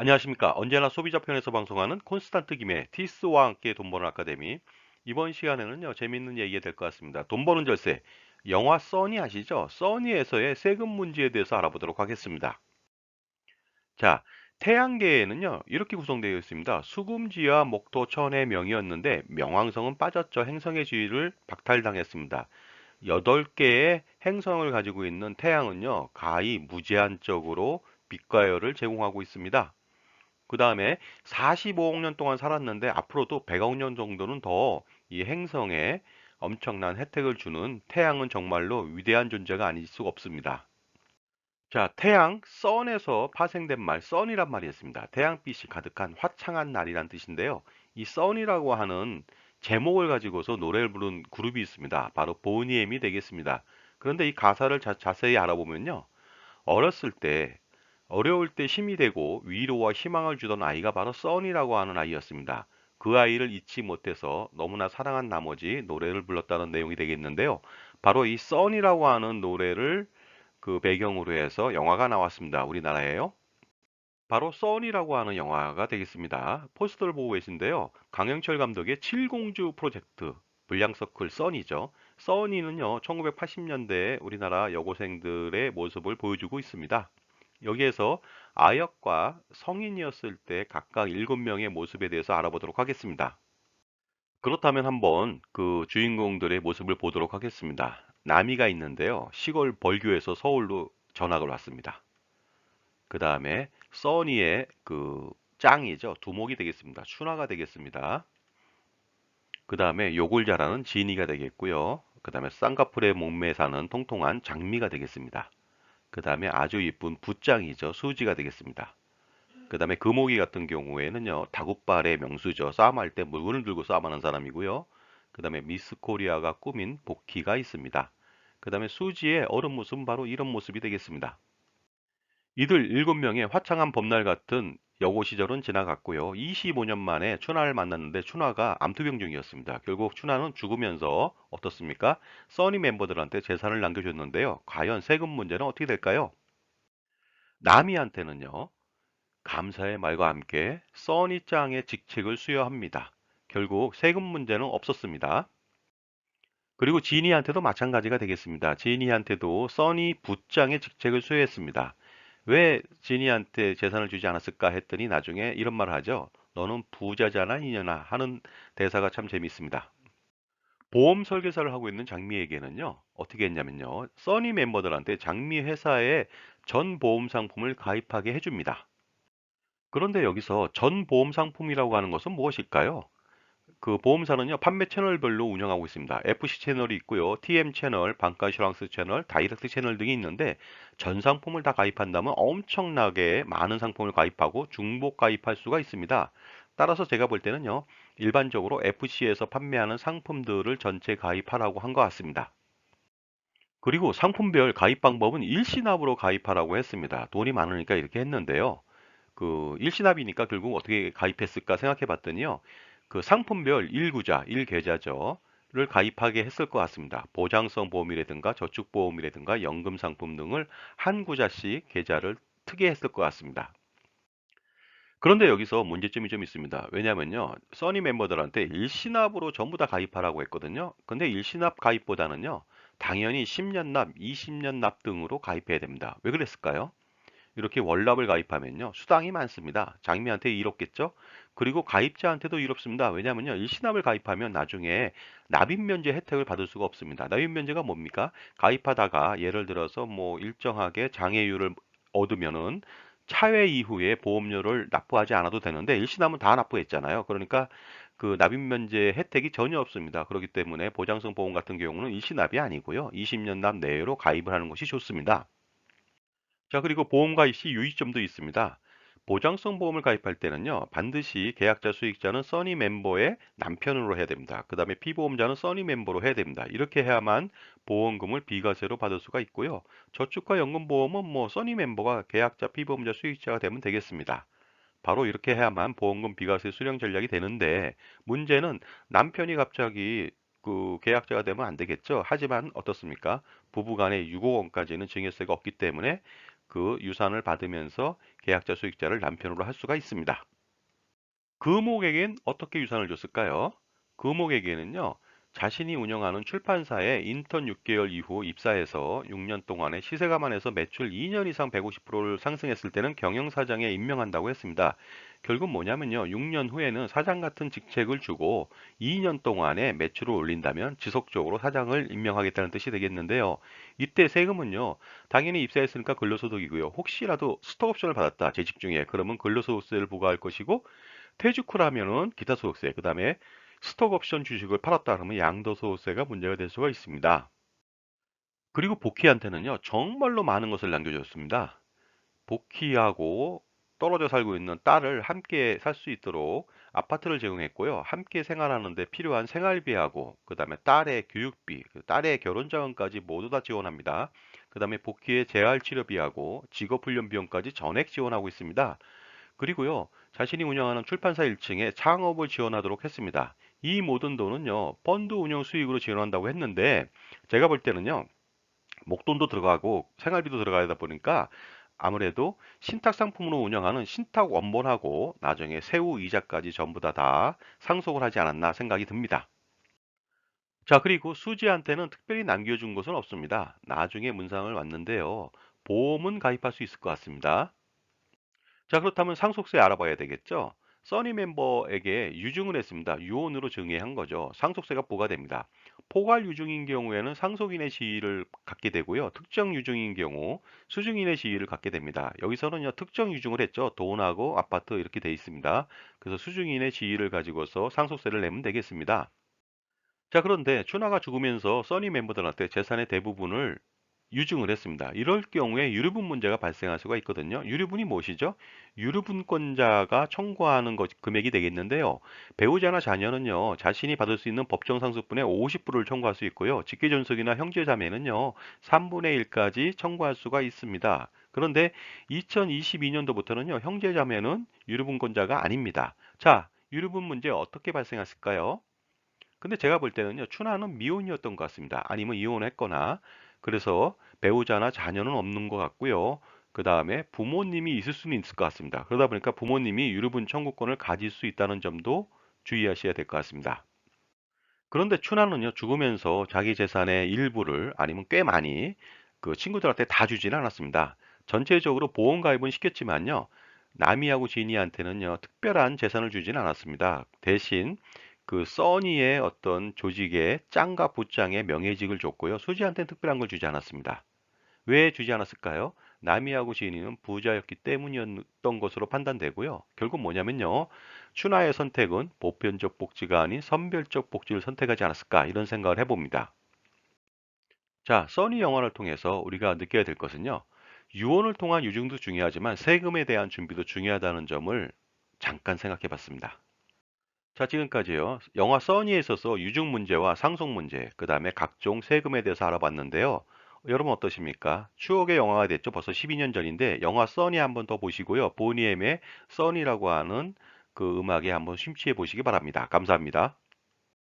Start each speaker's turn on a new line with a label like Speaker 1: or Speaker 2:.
Speaker 1: 안녕하십니까. 언제나 소비자 편에서 방송하는 콘스탄트 김의 티스와 함께 돈 버는 아카데미. 이번 시간에는요, 재밌는 얘기가 될 것 같습니다. 돈 버는 절세. 영화 써니 아시죠? 써니에서의 세금 문제에 대해서 알아보도록 하겠습니다. 자, 태양계에는요, 이렇게 구성되어 있습니다. 수금지와 목토, 천의 명이었는데 명왕성은 빠졌죠. 행성의 지위를 박탈당했습니다. 8개의 행성을 가지고 있는 태양은요, 가히 무제한적으로 빛과 열을 제공하고 있습니다. 그 다음에 45억 년 동안 살았는데 앞으로도 100억 년 정도는 더 이 행성에 엄청난 혜택을 주는 태양은 정말로 위대한 존재가 아닐 수가 없습니다. 자, 태양, 선에서 파생된 말, 선이란 말이 있습니다. 태양빛이 가득한 화창한 날이란 뜻인데요. 이 선이라고 하는 제목을 가지고서 노래를 부른 그룹이 있습니다. 바로 보니엠이 되겠습니다. 그런데 이 가사를 자, 자세히 알아보면요. 어렸을 때 어려울 때 힘이 되고 위로와 희망을 주던 아이가 바로 써니라고 하는 아이였습니다. 그 아이를 잊지 못해서 너무나 사랑한 나머지 노래를 불렀다는 내용이 되겠는데요. 바로 이 써니라고 하는 노래를 그 배경으로 해서 영화가 나왔습니다. 우리나라에요. 바로 써니라고 하는 영화가 되겠습니다. 포스터를 보고 계신데요. 강영철 감독의 칠공주 프로젝트 불량서클 써니죠. 써니는요. 1980년대 우리나라 여고생들의 모습을 보여주고 있습니다. 여기에서 아역과 성인이었을 때 각각 7명의 모습에 대해서 알아보도록 하겠습니다. 그렇다면 한번 그 주인공들의 모습을 보도록 하겠습니다. 나미가 있는데요. 시골 벌교에서 서울로 전학을 왔습니다. 그 다음에 써니의 그 짱이죠. 두목이 되겠습니다. 춘화가 되겠습니다. 그 다음에 욕을 잘하는 지니가 되겠고요. 그 다음에 쌍꺼풀의 몸매 사는 통통한 장미가 되겠습니다. 그 다음에 아주 이쁜 붓장이죠. 수지가 되겠습니다. 그 다음에 금오기 같은 경우에는요. 다굿발의 명수죠. 싸움할 때 물건을 들고 싸움하는 사람이고요. 그 다음에 미스 코리아가 꾸민 복희가 있습니다. 그 다음에 수지의 어른 모습은 바로 이런 모습이 되겠습니다. 이들 7명의 화창한 봄날 같은 여고 시절은 지나갔고요. 25년 만에 춘하를 만났는데 춘하가 암투병 중이었습니다. 결국 춘하는 죽으면서 어떻습니까? 써니 멤버들한테 재산을 남겨줬는데요. 과연 세금 문제는 어떻게 될까요? 나미한테는요. 감사의 말과 함께 써니짱의 직책을 수여합니다. 결국 세금 문제는 없었습니다. 그리고 지니한테도 마찬가지가 되겠습니다. 지니한테도 써니 부장의 직책을 수여했습니다. 왜 지니한테 재산을 주지 않았을까 했더니 나중에 이런 말을 하죠. 너는 부자잖아 이년아 하는 대사가 참 재밌습니다. 보험 설계사를 하고 있는 장미에게는요. 어떻게 했냐면요. 써니 멤버들한테 장미 회사에 전 보험 상품을 가입하게 해줍니다. 그런데 여기서 전 보험 상품이라고 하는 것은 무엇일까요? 그 보험사는요 판매 채널별로 운영하고 있습니다. FC 채널이 있고요. TM 채널, 반가 슈랑스 채널, 다이렉트 채널 등이 있는데 전 상품을 다 가입한다면 엄청나게 많은 상품을 가입하고 중복 가입할 수가 있습니다. 따라서 제가 볼 때는요. 일반적으로 FC에서 판매하는 상품들을 전체 가입하라고 한 것 같습니다. 그리고 상품별 가입 방법은 일시납으로 가입하라고 했습니다. 돈이 많으니까 이렇게 했는데요. 그 일시납이니까 결국 어떻게 가입했을까 생각해 봤더니요. 그 상품별 1구자, 1계좌죠. 를 가입하게 했을 것 같습니다. 보장성 보험이라든가 저축보험이라든가 연금 상품 등을 한 구자씩 계좌를 특이 했을 것 같습니다. 그런데 여기서 문제점이 좀 있습니다. 왜냐면요. 써니 멤버들한테 일시납으로 전부 다 가입하라고 했거든요. 근데 일시납 가입보다는요. 당연히 10년 납, 20년 납 등으로 가입해야 됩니다. 왜 그랬을까요? 이렇게 월납을 가입하면요. 수당이 많습니다. 장미한테 이롭겠죠? 그리고 가입자한테도 이롭습니다. 왜냐하면요. 일시납을 가입하면 나중에 납입 면제 혜택을 받을 수가 없습니다. 납입 면제가 뭡니까? 가입하다가 예를 들어서 뭐 일정하게 장애율을 얻으면은 차회 이후에 보험료를 납부하지 않아도 되는데 일시납은 다 납부했잖아요. 그러니까 그 납입 면제 혜택이 전혀 없습니다. 그렇기 때문에 보장성 보험 같은 경우는 일시납이 아니고요. 20년 납 내로 가입을 하는 것이 좋습니다. 자, 그리고 보험 가입 시 유의점도 있습니다. 보장성 보험을 가입할 때는요, 반드시 계약자 수익자는 써니 멤버의 남편으로 해야 됩니다. 그 다음에 피보험자는 써니 멤버로 해야 됩니다. 이렇게 해야만 보험금을 비과세로 받을 수가 있고요. 저축과 연금보험은 뭐 써니 멤버가 계약자, 피보험자, 수익자가 되면 되겠습니다. 바로 이렇게 해야만 보험금 비과세 수령 전략이 되는데 문제는 남편이 갑자기 그 계약자가 되면 안 되겠죠. 하지만 어떻습니까? 부부간에 6억 원까지는 증여세가 없기 때문에 그 유산을 받으면서 계약자 수익자를 남편으로 할 수가 있습니다. 금옥에겐 어떻게 유산을 줬을까요? 금옥에게는요. 자신이 운영하는 출판사에 인턴 6개월 이후 입사해서 6년 동안에 시세 감안해서 매출 2년 이상 150%를 상승했을 때는 경영사장에 임명한다고 했습니다. 결국 뭐냐면요. 6년 후에는 사장 같은 직책을 주고 2년 동안에 매출을 올린다면 지속적으로 사장을 임명하겠다는 뜻이 되겠는데요. 이때 세금은요. 당연히 입사했으니까 근로소득이고요. 혹시라도 스톡옵션을 받았다. 재직 중에 그러면 근로소득세를 부과할 것이고 퇴직 후라면은 기타 소득세, 그 다음에 스톡 옵션 주식을 팔았다 그러면 양도소득세가 문제가 될 수가 있습니다. 그리고 복희한테는요, 정말로 많은 것을 남겨줬습니다. 복희하고 떨어져 살고 있는 딸을 함께 살 수 있도록 아파트를 제공했고요. 함께 생활하는데 필요한 생활비하고 그 다음에 딸의 교육비, 그 딸의 결혼자금까지 모두 다 지원합니다. 그 다음에 복희의 재활치료비하고 직업훈련 비용까지 전액 지원하고 있습니다. 그리고요, 자신이 운영하는 출판사 1층에 창업을 지원하도록 했습니다. 이 모든 돈은요, 펀드 운영 수익으로 지원한다고 했는데, 제가 볼 때는요, 목돈도 들어가고 생활비도 들어가다 보니까 아무래도 신탁 상품으로 운영하는 신탁 원본하고 나중에 세후 이자까지 전부 다 다 상속을 하지 않았나 생각이 듭니다. 자, 그리고 수지한테는 특별히 남겨준 것은 없습니다. 나중에 문상을 왔는데요. 보험은 가입할 수 있을 것 같습니다. 자, 그렇다면 상속세 알아봐야 되겠죠? 써니 멤버에게 유증을 했습니다. 유언으로 증여한 거죠. 상속세가 부과됩니다. 포괄 유증인 경우에는 상속인의 지위를 갖게 되고요. 특정 유증인 경우 수증인의 지위를 갖게 됩니다. 여기서는요, 특정 유증을 했죠. 돈하고 아파트 이렇게 돼 있습니다. 그래서 수증인의 지위를 가지고서 상속세를 내면 되겠습니다. 자, 그런데 춘하가 죽으면서 써니 멤버들한테 재산의 대부분을 유증을 했습니다. 이럴 경우에 유류분 문제가 발생할 수가 있거든요. 유류분이 무엇이죠? 유류분권자가 청구하는 것, 금액이 되겠는데요. 배우자나 자녀는요, 자신이 받을 수 있는 법정 상속분의 50%를 청구할 수 있고요. 직계존속이나 형제자매는요, 3분의 1까지 청구할 수가 있습니다. 그런데 2022년도부터는요, 형제자매는 유류분권자가 아닙니다. 자, 유류분 문제 어떻게 발생했을까요? 근데 제가 볼 때는요, 춘하는 미혼이었던 것 같습니다. 아니면 이혼했거나 그래서 배우자나 자녀는 없는 것 같고요. 그 다음에 부모님이 있을 수는 있을 것 같습니다. 그러다 보니까 부모님이 유류분 청구권을 가질 수 있다는 점도 주의하셔야 될 것 같습니다. 그런데 춘하는요, 죽으면서 자기 재산의 일부를 아니면 꽤 많이 그 친구들한테 다 주지는 않았습니다. 전체적으로 보험 가입은 시켰지만요, 나미하고 지니한테는요, 특별한 재산을 주지는 않았습니다. 대신 그 써니의 어떤 조직의 짱과 부짱의 명예직을 줬고요. 수지한테는 특별한 걸 주지 않았습니다. 왜 주지 않았을까요? 나미하고 지인이는 부자였기 때문이었던 것으로 판단되고요. 결국 뭐냐면요. 춘하의 선택은 보편적 복지가 아닌 선별적 복지를 선택하지 않았을까 이런 생각을 해봅니다. 자, 써니 영화를 통해서 우리가 느껴야 될 것은요. 유언을 통한 유증도 중요하지만 세금에 대한 준비도 중요하다는 점을 잠깐 생각해 봤습니다. 자, 지금까지요. 영화 써니에 있어서 유증 문제와 상속 문제, 그 다음에 각종 세금에 대해서 알아봤는데요. 여러분 어떠십니까? 추억의 영화가 됐죠. 벌써 12년 전인데 영화 써니 한번 더 보시고요. 보니엠의 써니라고 하는 그 음악에 한번 심취해 보시기 바랍니다. 감사합니다.